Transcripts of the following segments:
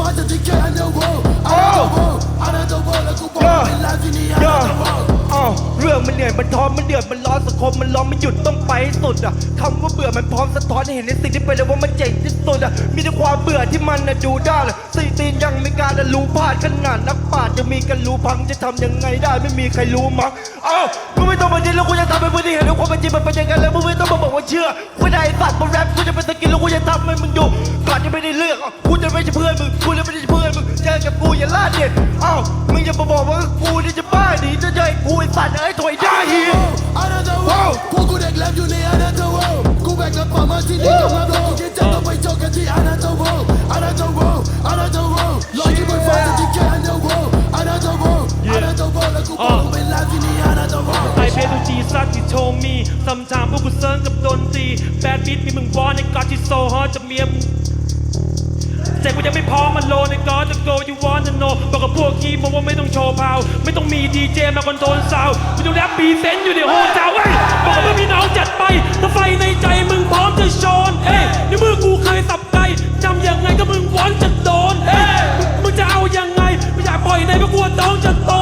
ฟ้าจะที่แค่ underworld underworld underworld แล้วกูบอกเป็นไลฟ์ที่นี่ underworld อเรื่องมันเหนื่อยมันท้อมันเดือดมันร้อนสังคมมันร้อนมันหยุดต้องไปให้สุดอะคำว่าเบื่อมันพร้อมสะท้อนให้เห็นในสิ่งที่ไป็แล้วว่ามันเจ๋งที่สุดอะมีแต่ความเบื่อที่มันน่ะดูได้เลยสี่ตีนยังไม่กล้ารรู้พลาดขนาดนักปาดจะมีกันรู้พังจะทำยังไงได้ไม่มีใครรู้มั้งอ้ากูไม่ต้องมาดิ้นแล้วกูจะทำให้มึนที่เห็นว่าความเป็นจริงมันเป็นยังไงแล้วไม่ต้องมาบอกว่าเชื่อกูได้ไอ้สัดมาแรปกูจะเป็นสกินแล้วกูจะทำให้มึงดูก่อนจะไม่ได้เลือกกูจะไม่ใช่เพื่อนมึง ล่าเด็ดเอ้ามึงอย่ามาบอกว่ากูนี่จะบ้าหนีจะเจอกูไอ้สัตว์เอ้ยถอยได้อีก on the wall พวกกูเด็กแลบอยู่ใน on the wall กูแบกกับป่ามาที่นี่กับมาโดนกูแค่จะต้องไปเจอกันที่ on the wall on the wall on the wall ลอยอยู่บนฟ้าจะที่ get on the wall on the wall on the wall แล้วกูบอกเป็นลาที่นี่ on the wall I pay to G suck you told me sometime พวกกูเซิร์งกับดนตรี Bad beat มีมึงวอนในกอดที่โซฮอจะเมียมใจ กูยังไม่พร้อมมันโลในกอจะ go you want to know บอกกับพวกคีบอกว่าไม่ต้องโชว์พาว ไม่ต้องมีดีเจมาคอนโทรลซาวไม่ต้องแรปบีเซนอยู่ในโฮเจ้าเว้ยบอกกับพี่น้องจัดไปถ้าไฟในใจมึงพร้อมจะโชนเอ้ยในเมื่อกูเคยสับไก่จำยังไงก็มึงวอนจะโดนเอ้ยมึงจะเอายังไงไม่อยากปล่อยในเพราะกลัวน้องจะโต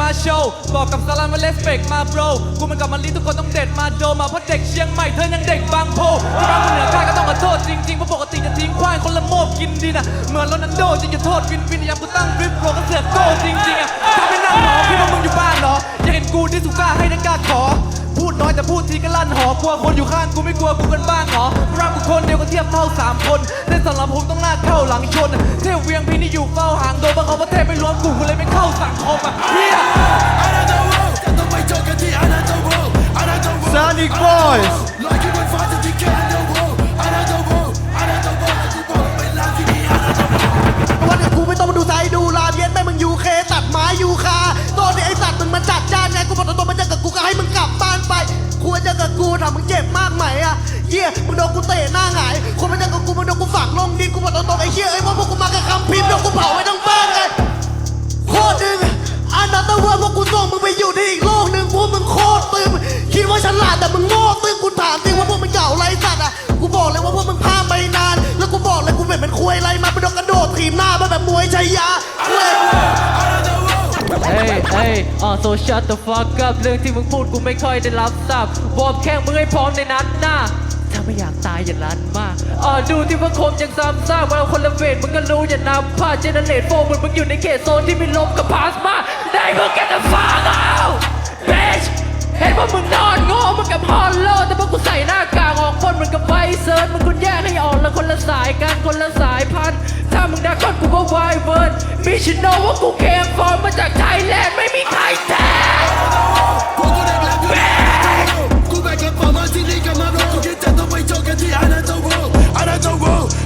มาโชว์บอกกับสลันว่าเลสเปกมาโบรกูมันกับมันลีทุกคนต้องเด็ดมาโดมาเพราะเด็กเชียงใหม่เธอยังเด็กบางโพที่รักคนเหนือใต้ก็ต้องขอโทษจริงๆเพราะปกติจะทิ้งควายคนละโมบกินดีนะเหมือนโรนัลโดจริงจะโทษฟินฟินยามกูตั้งดริฟต์โปรก็เสือกโก้จริงๆอะถ้าไม่นั่งหมอคิดว่ามึงอยู่บ้านเหรออยากเห็นกูที่สุก้าให้นักกล้าขอพูดน้อยแต่พูดทีก็ลั่นหอกลัวคนอยู่ข้างกูไม่กลัวกูกันบ้างเหรอรักกูคนเดียวก็เทียบเท่าสามคนแต่สำหรับผมต้องหน้าเข้าหลังชน เทพเวียงพี่นี่อยู่เฝ้าห่างโดนบางเขาประเทศไม่รวมกูกูเลยไม่เข้าสังคมอะเฮีย big boys วันนี้กูไม่ต้องมาดูไซดูลาเย็นแม่มึงยูเคตัดไม้ยูคาตอนนี้ไอสัตว์มึงมันจัดจานไงกูบอกตรงๆมันจะกับกูก็ให้มึงกลับบ้านไปควรจะกับกูทำมึงเจ็บมากไหมอะเยี่ยมึงโดนกูเตะหน้าหงายคนมันจะกับกูมึงโดนกู กูส่งมึงไปอยู่ที่อีกโลกหนึ่งพวกมึงโคตรตึงคิดว่าฉลาดแต่มึงโง่ตึงกูถามจริงว่าพวกมึงเก่าไรสัตว์อะกูบอกเลยว่าพวกมึงพลาดไปนาน แล้วกูบอกเลยกูเป็นเป็นควยไรมาไปโดนกระโดดถีบหน้ามาแบบมวยชัยยาเว้ยเอ้ยเอ้ยอ่า so shut the fuck up เรื่องที่มึงพูดกูไม่ค่อยได้รับทราบวอร์มแข้งมึงให้พร้อมในนัดหน้า ถ้าไม่อยากตายอย่าลันมากอ่าดูที่พระคมยังซ้ำซากว่าคนละเวทมึงก็รู้อย่านำพลาเจเนเรตโฟมึงมึงอยู่ในเขตโซนที่มีลมกับพลาสมาได้มึงแกจะฟังเอา bitch เห็นว่ามึงนอนโง่มึงกับฮอลโลแต่พวกกูใส่หน้ากากออกคนมึงกับไวเซิร์ชมึงคุณแยกให้ออกแล้วคนละสายกันคนละสายพันธุ์ถ้ามึงดักคนกูก็วายเวิร์ดมีชิโนว่ากูเคมฟอร์มมาจากไทยแลนด์ไม่มีใครแท้